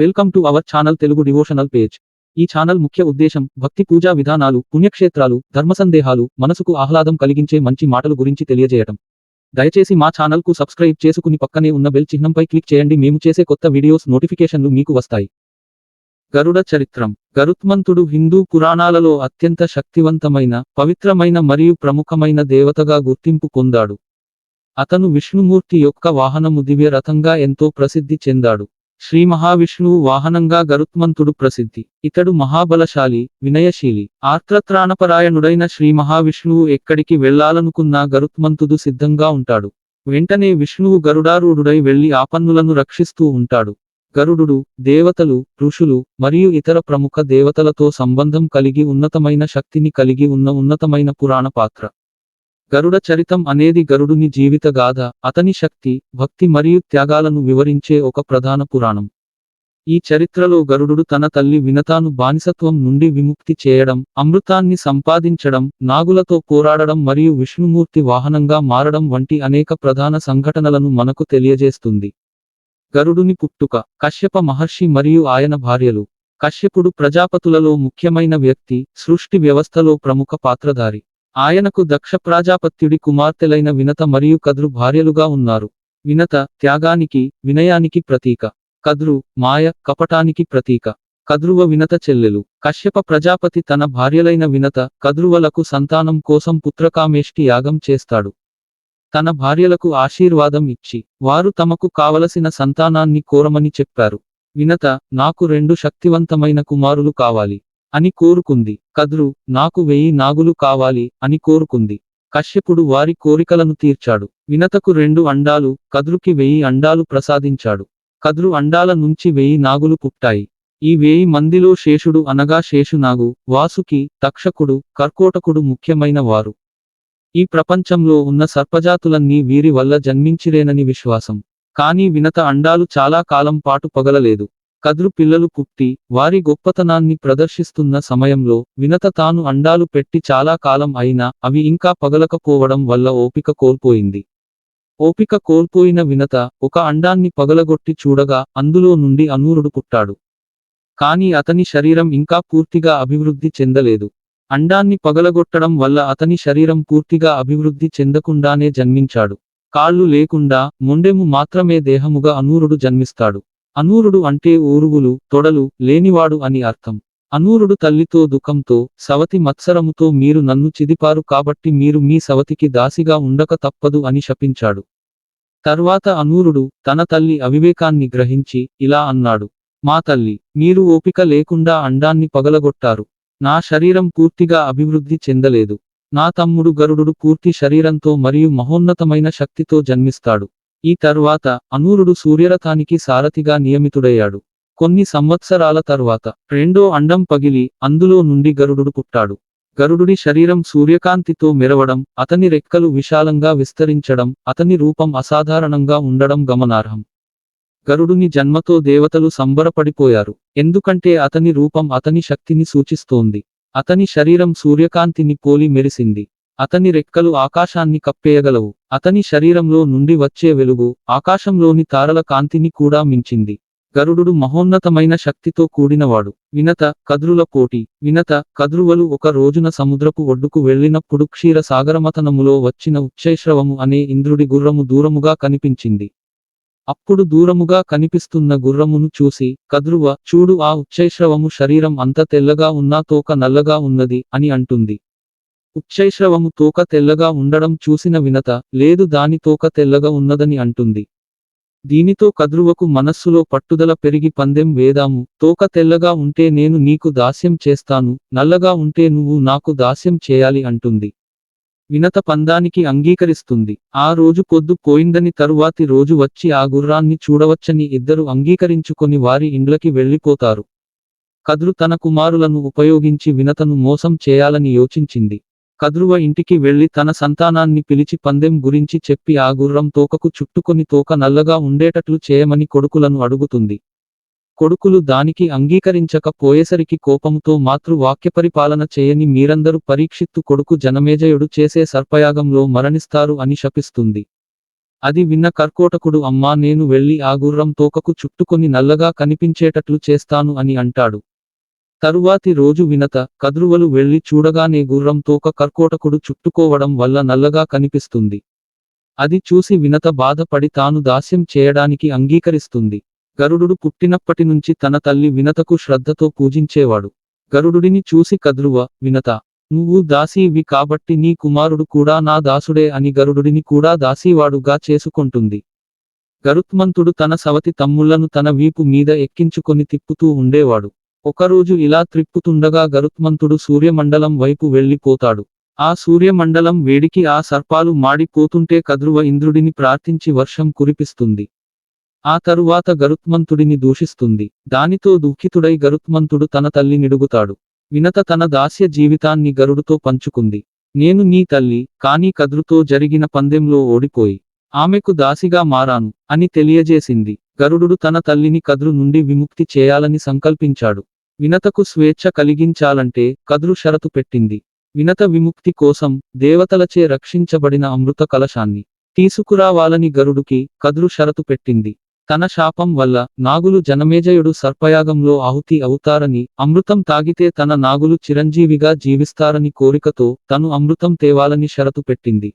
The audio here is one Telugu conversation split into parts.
Welcome to our channel Telugu devotional page. ఈ ఛానల్ ముఖ్య ఉద్దేశం భక్తి పూజా విధానాలు పుణ్యక్షేత్రాలు ధర్మసందేహాలు మనసుకు ఆహ్లాదం కలిగించే మంచి మాటలు గురించి తెలియజేయటం. దయచేసి మా ఛానల్కు సబ్స్క్రైబ్ చేసుకుని పక్కనే ఉన్న బెల్ చిహ్నంపై క్లిక్ చేయండి మేము చేసే కొత్త వీడియోస్ నోటిఫికేషన్లు మీకు వస్తాయి. గరుడ చరిత్రం. గరుత్మంతుడు హిందూ పురాణాలలో అత్యంత శక్తివంతమైన పవిత్రమైన మరియు ప్రముఖమైన దేవతగా గుర్తింపు పొందాడు. అతను విష్ణుమూర్తి యొక్క వాహనము దివ్య రథంగా ఎంతో ప్రసిద్ధి చెందాడు. శ్రీ మహావిష్ణువు వాహనంగా గరుత్మంతుడు ప్రసిద్ధి. ఇతడు మహాబలశాలి వినయశీలి. ఆర్త్రత్రాణపరాయణుడైన శ్రీ మహావిష్ణువు ఎక్కడికి వెళ్ళాలనుకున్నా గరుత్మంతుడు సిద్ధంగా ఉంటాడు. వెంటనే విష్ణువు గరుడారూఢుడై వెళ్ళి ఆపన్నులను రక్షిస్తూ ఉంటాడు. గరుడు దేవతలు ఋషులు మరియు ఇతర ప్రముఖ దేవతలతో సంబంధం కలిగి ఉన్నతమైన శక్తిని కలిగి ఉన్న ఉన్నతమైన పురాణ పాత్ర గరుడ చరితం అనేది గరుడుని జీవిత గాథ అతని శక్తి భక్తి మరియు త్యాగాలను వివరించే ఒక ప్రధాన పురాణం. ఈ చరిత్రలో గరుడు తన తల్లి వినతాను బానిసత్వం నుండి విముక్తి చేయడం అమృతాన్ని సంపాదించడం నాగులతో పోరాడడం మరియు విష్ణుమూర్తి వాహనంగా మారడం వంటి అనేక ప్రధాన సంఘటనలను మనకు తెలియజేస్తుంది. గరుడుని పుట్టుక కశ్యప మహర్షి మరియు ఆయన భార్యలు. కశ్యపుడు ప్రజాపతులలో ముఖ్యమైన వ్యక్తి సృష్టి వ్యవస్థలో ప్రముఖ పాత్రధారి. ఆయనకు దక్ష ప్రాజాపత్యుడి కుమార్తెలైన వినత మరియు కద్రు భార్యలుగా ఉన్నారు. వినత త్యాగానికి వినయానికి ప్రతీక. కద్రు మాయ కపటానికి ప్రతీక. కద్రువ వినత చెల్లెలు. కశ్యప ప్రజాపతి తన భార్యలైన వినత కద్రువలకు సంతానం కోసం పుత్రకామేష్టి యాగం చేస్తాడు. తన భార్యలకు ఆశీర్వాదం ఇచ్చి వారు తమకు కావలసిన సంతానాన్ని కోరమని చెప్పారు. వినత నాకు రెండు శక్తివంతమైన కుమారులు కావాలి. అని కోరుకుంది. కద్రు నాకు వెయ్యి నాగులు కావాలి అని కోరుకుంది. కశ్యపుడు వారి కోరికలను తీర్చాడు. వినతకు రెండు అండాలు కద్రుకి వెయ్యి అండాలు ప్రసాదించాడు. కద్రు అండాల నుంచి వెయ్యి నాగులు పుట్టాయి. ఈ వేయి మందిలో శేషుడు అనగా శేషునాగు వాసుకి తక్షకుడు కర్కోటకుడు ముఖ్యమైన వారు. ఈ ప్రపంచంలో ఉన్న సర్పజాతులన్నీ వీరి వల్ల జన్మించిరేనని విశ్వాసం. కానీ వినత అండాలు చాలా కాలం పాటు పగలలేదు. కద్రు పిల్లలు పుట్టి వారి గొప్పతనాన్ని ప్రదర్శిస్తున్న సమయంలో వినత తాను అండాలు పెట్టి చాలా కాలం అయినా అవి ఇంకా పగలకపోవడం వల్ల ఓపిక కోల్పోయింది. ఓపిక కోల్పోయిన వినత ఒక అండాన్ని పగలగొట్టి చూడగా అందులో నుండి అనూరుడు పుట్టాడు. కాని అతని శరీరం ఇంకా పూర్తిగా అభివృద్ధి చెందలేదు. అండాన్ని పగలగొట్టడం వల్ల అతని శరీరం పూర్తిగా అభివృద్ధి చెందకుండానే జన్మించాడు. కాళ్ళు లేకుండా మొండెము మాత్రమే దేహముగా అనూరుడు జన్మిస్తాడు. అనూరుడు అంటే ఊరుగులు తొడలు లేనివాడు అని అర్థం. అనూరుడు తల్లితో దుఃఖంతో సవతి మత్సరముతో మీరు నన్ను చిదిపారు కాబట్టి మీరు మీ సవతికి దాసిగా ఉండక తప్పదు అని శపించాడు. తర్వాత అనూరుడు తన తల్లి అవివేకాన్ని గ్రహించి ఇలా అన్నాడు. మా తల్లి మీరు ఓపిక లేకుండా అండాన్ని పగలగొట్టారు. నా శరీరం పూర్తిగా అభివృద్ధి చెందలేదు. నా తమ్ముడు గరుడు పూర్తి శరీరంతో మరియు మహోన్నతమైన శక్తితో జన్మిస్తాడు. ఈ తర్వాత అనూరుడు సూర్యరథానికి సారథిగా నియమితుడయ్యాడు. కొన్ని సంవత్సరాల తర్వాత రెండో అండం పగిలి అందులో నుండి గరుడు పుట్టాడు. గరుడుడి శరీరం సూర్యకాంతితో మెరవడం అతని రెక్కలు విశాలంగా విస్తరించడం అతని రూపం అసాధారణంగా ఉండడం గమనార్హం. గరుడుని జన్మతో దేవతలు సంబరపడిపోయారు. ఎందుకంటే అతని రూపం అతని శక్తిని సూచిస్తోంది. అతని శరీరం సూర్యకాంతిని పోలి మెరిసింది. అతని రెక్కలు ఆకాశాన్ని కప్పేయగలవు. అతని శరీరంలో నుండి వచ్చే వెలుగు ఆకాశంలోని తారల కాంతిని కూడా మించింది. గరుడు మహోన్నతమైన శక్తితో కూడినవాడు. వినత కద్రుల పోటీ వినత కద్రువలు ఒక రోజున సముద్రపు ఒడ్డుకు వెళ్ళినప్పుడు క్షీర సాగరమతనములో వచ్చిన ఉచ్చైశ్రవము అనే ఇంద్రుడి గుర్రము దూరముగా కనిపించింది. అప్పుడు దూరముగా కనిపిస్తున్న గుర్రమును చూసి కద్రువ చూడు ఆ ఉచ్చైశ్రవము శరీరం అంత తెల్లగా ఉన్నా తోక నల్లగా ఉన్నది అని అంటుంది. ఉచ్చైశ్రవము తోక తెల్లగా ఉండడం చూసిన వినత లేదు దాని తోక తెల్లగా ఉన్నదని అంటుంది. దీనితో కద్రువకు మనస్సులో పట్టుదల పెరిగి పందెం వేదాము తోక తెల్లగా ఉంటే నేను నీకు దాస్యం చేస్తాను నల్లగా ఉంటే నువ్వు నాకు దాస్యం చేయాలి అంటుంది. వినత పందానికి అంగీకరిస్తుంది. ఆ రోజు పొద్దు పోయిందని తరువాతి రోజు వచ్చి ఆ గుర్రాన్ని చూడవచ్చని ఇద్దరు అంగీకరించుకొని వారి ఇండ్లకి వెళ్ళిపోతారు. కద్రు తన కుమారులను ఉపయోగించి వినతను మోసం చేయాలని యోచించింది. కద్రువ ఇంటికి వెళ్ళి తన సంతానాన్ని పిలిచి పందెం గురించి చెప్పి ఆ గుర్రం తోకకు చుట్టుకొని తోక నల్లగా ఉండేటట్లు చేయమని కొడుకులను అడుగుతుంది. కొడుకులు దానికి అంగీకరించక పోయేసరికి కోపంతో మాతృ వాక్యపరిపాలన చేయని మీరందరూ పరీక్షిత్తు కొడుకు జనమేజయుడు చేసే సర్పయాగంలో మరణిస్తారు అని శపిస్తుంది. అది విన్న కర్కోటకుడు అమ్మా నేను వెళ్ళి ఆ గుర్రం తోకకు చుట్టుకొని నల్లగా కనిపించేటట్లు చేస్తాను అని అంటాడు. తరువాతి రోజు వినత కద్రువలు వెళ్ళి చూడగానే గుర్రం తోక కర్కోటకుడు చుట్టుకోవడం వల్ల నల్లగా కనిపిస్తుంది. అది చూసి వినత బాధపడి తాను దాస్యం చేయడానికి అంగీకరిస్తుంది. గరుడు పుట్టినప్పటి నుంచి తన తల్లి వినతకు శ్రద్ధతో పూజించేవాడు. గరుడుడిని చూసి కద్రువ వినత నువ్వు దాసీవి కాబట్టి నీ కుమారుడు కూడా నా దాసుడే అని గరుడుడిని కూడా దాసీవాడుగా చేసుకుంటుంది. గరుత్మంతుడు తన సవతి తమ్ముళ్ళను తన వీపు మీద ఎక్కించుకొని తిప్పుతూ ఉండేవాడు. ఒకరోజు ఇలా త్రిప్పుతుండగా గరుత్మంతుడు సూర్యమండలం వైపు వెళ్ళిపోతాడు. ఆ సూర్యమండలం వేడికి ఆ సర్పాలు మాడిపోతుంటే కద్రువ ఇంద్రుడిని ప్రార్థించి వర్షం కురిపిస్తుంది. ఆ తరువాత గరుత్మంతుడిని దూషిస్తుంది. దానితో దుఃఖితుడై గరుత్మంతుడు తన తల్లి నిడుగుతాడు. వినత తన దాస్య జీవితాన్ని గరుడుతో పంచుకుంది. నేను నీ తల్లి కానీ కద్రుతో జరిగిన పందెంలో ఓడిపోయి ఆమెకు దాసిగా మారాను అని తెలియజేసింది. గరుడు తన తల్లిని కద్రు నుండి విముక్తి చేయాలని సంకల్పించాడు. వినతకు స్వేచ్ఛ కలిగించాలంటే కద్రు షరతు పెట్టింది. వినత విముక్తి కోసం దేవతలచే రక్షించబడిన అమృత కలశాన్ని తీసుకురావాలని గరుడుకి కద్రు షరతు పెట్టింది. తన శాపం వల్ల నాగులు జనమేజయుడు సర్పయాగంలో ఆహుతి అవుతారని అమృతం తాగితే తన నాగులు చిరంజీవిగా జీవిస్తారని కోరికతో తను అమృతం తేవాలని షరతు పెట్టింది.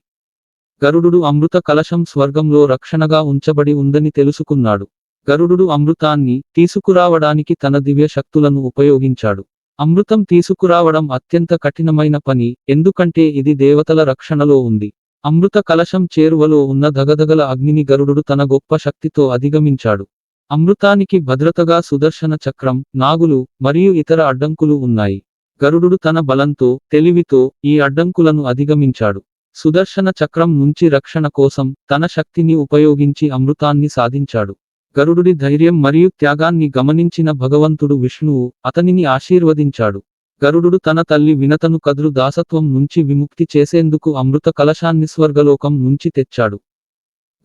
గరుడు అమృత కలశం స్వర్గంలో రక్షణగా ఉంచబడి ఉందని తెలుసుకున్నాడు. గరుడు అమృతాన్ని తీసుకురావడానికి తన దివ్య శక్తులను ఉపయోగించాడు. అమృతం తీసుకురావడం అత్యంత కఠినమైన పని ఎందుకంటే ఇది దేవతల రక్షణలో ఉంది. అమృత కలశం చేరువలో ఉన్న దగదగల అగ్నిని గరుడు తన గొప్ప శక్తితో అధిగమించాడు. అమృతానికి భద్రతగా సుదర్శన చక్రం నాగులు మరియు ఇతర అడ్డంకులు ఉన్నాయి. గరుడు తన బలంతో తెలివితో ఈ అడ్డంకులను అధిగమించాడు. సుదర్శన చక్రం నుంచి రక్షణ కోసం తన శక్తిని ఉపయోగించి అమృతాన్ని సాధించాడు. గరుడుడి ధైర్యం మరియు త్యాగాన్ని గమనించిన భగవంతుడు విష్ణువు అతనిని ఆశీర్వదించాడు. గరుడు తన తల్లి వినతను కద్రు దాసత్వం నుంచి విముక్తి చేసేందుకు అమృత కలశాన్ని స్వర్గలోకం నుంచి తెచ్చాడు.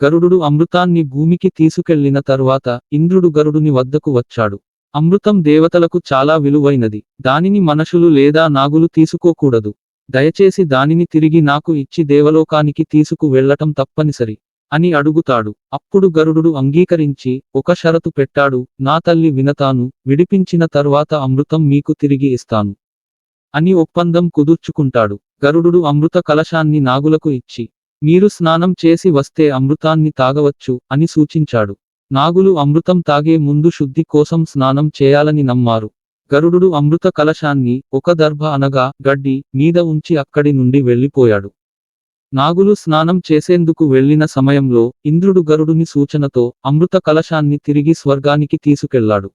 గరుడు అమృతాన్ని భూమికి తీసుకెళ్ళిన తరువాత ఇంద్రుడు గరుడుని వద్దకు వచ్చాడు. అమృతం దేవతలకు చాలా విలువైనది. దానిని మనుషులు లేదా నాగులు తీసుకోకూడదు. దయచేసి దానిని తిరిగి నాకు ఇచ్చి దేవలోకానికి తీసుకు వెళ్ళటం తప్పనిసరి. అని అడుగుతాడు. అప్పుడు గరుడు అంగీకరించి ఒక షరతు పెట్టాడు. నా తల్లి వినతాను విడిపించిన తర్వాత అమృతం మీకు తిరిగి ఇస్తాను అని ఒప్పందం కుదుర్చుకుంటాడు. గరుడు అమృత కలశాన్ని నాగులకు ఇచ్చి మీరు స్నానం చేసి వస్తే అమృతాన్ని తాగవచ్చు అని సూచించాడు. నాగులు అమృతం తాగే ముందు శుద్ధి కోసం స్నానం చేయాలని నమ్మారు. గరుడు అమృత కలశాన్ని ఒక దర్భ అనగా గడ్డి మీద ఉంచి అక్కడి నుండి వెళ్ళిపోయాడు. నాగులు స్నానం చేసేందుకు వెళ్ళిన సమయంలో ఇంద్రుడు గరుడుని సూచనతో అమృత కలశాన్ని తిరిగి స్వర్గానికి తీసుకెళ్ళాడు.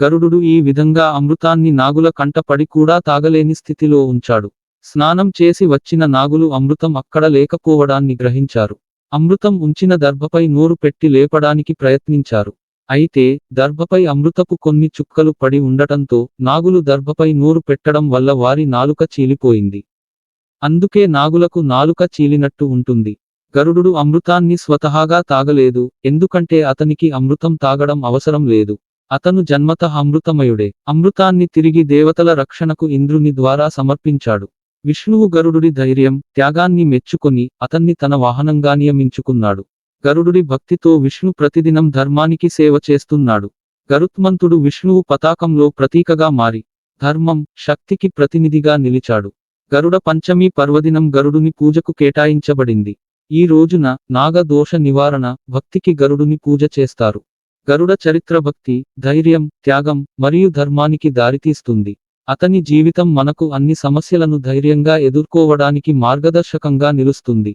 గరుడు ఈ విధంగా అమృతాన్ని నాగుల కంటపడి కూడా తాగలేని స్థితిలో ఉంచాడు. స్నానం చేసి వచ్చిన నాగులు అమృతం అక్కడ లేకపోవడాన్ని గ్రహించారు. అమృతం ఉంచిన దర్భపై నోరు పెట్టి లేపడానికి ప్రయత్నించారు. అయితే దర్భపై అమృతపు కొన్ని చుక్కలు పడి ఉండటంతో నాగులు దర్భపై నోరు పెట్టడం వల్ల వారి నాలుక చీలిపోయింది. అందుకే నాగులకు నాలుక చీలినట్టు ఉంటుంది. గరుడు అమృతాన్ని స్వతహాగా తాగలేదు ఎందుకంటే అతనికి అమృతం తాగడం అవసరం లేదు. అతను జన్మత అమృతమయుడే. అమృతాన్ని తిరిగి దేవతల రక్షణకు ఇంద్రుని ద్వారా సమర్పించాడు. విష్ణువు గరుడుడి ధైర్యం త్యాగాన్ని మెచ్చుకొని అతన్ని తన వాహనంగా నియమించుకున్నాడు. గరుడుడి భక్తితో విష్ణు ప్రతిదినం ధర్మానికి సేవ చేస్తున్నాడు. గరుత్మంతుడు విష్ణువు పతాకంలో ప్రతీకగా మారి ధర్మం శక్తికి ప్రతినిధిగా నిలిచాడు. గరుడ పంచమి పర్వదినం గరుడుని పూజకు కేటాయించబడింది. ఈ రోజున నాగ దోష నివారణ భక్తికి గరుడుని పూజ చేస్తారు. గరుడ చరిత్ర భక్తి ధైర్యం త్యాగం మరియు ధర్మానికి దారితీస్తుంది. అతని జీవితం మనకు అన్ని సమస్యలను ధైర్యంగా ఎదుర్కోవడానికి మార్గదర్శకంగా నిలుస్తుంది.